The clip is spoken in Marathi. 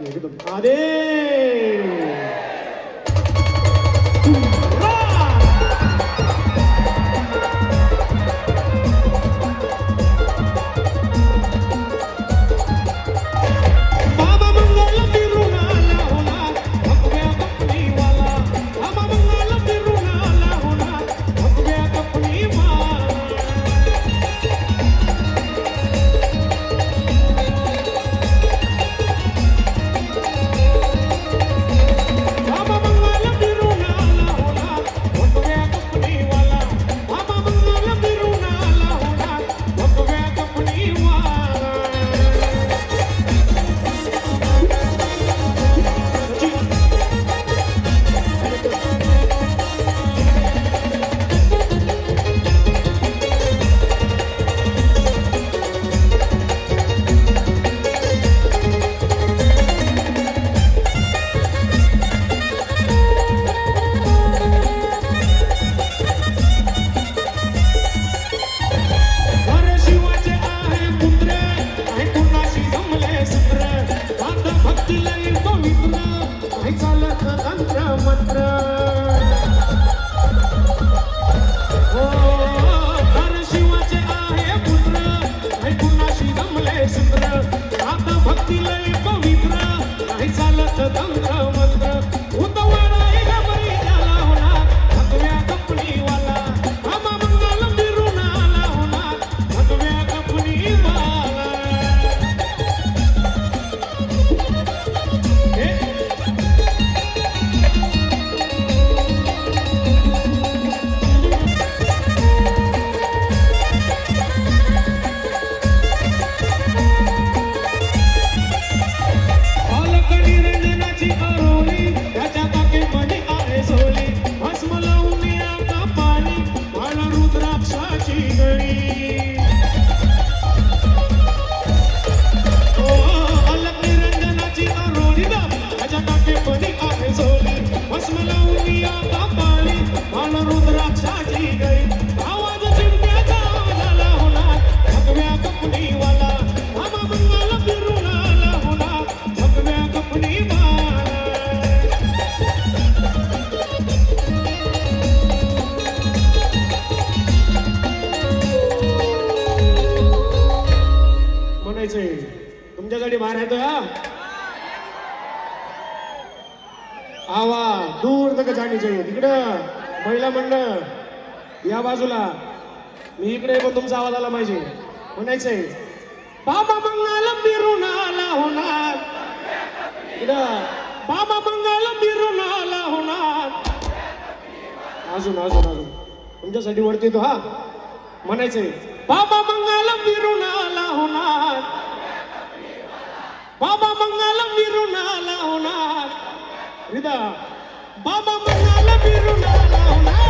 예, 그럼 아네. तुमच्यासाठी बाहेर येतोय हा? आवा दूर तक जाणी चाहिए. तिकडं महिला मंडळ या बाजूला. मी इकडे पण तुमचा आवाज आला पाहिजे. म्हणायचंय बाबा मंगल फिरून आला होणार. इकडं बाबा मंगल फिरून आला होणार. अजून अजून अजून. तुमच्यासाठी वरती तो हा? म्हणायचंय बाबा मंगल बाबा मंगल फिरून आला होणार बाबा मंगल फिरून आला होणार.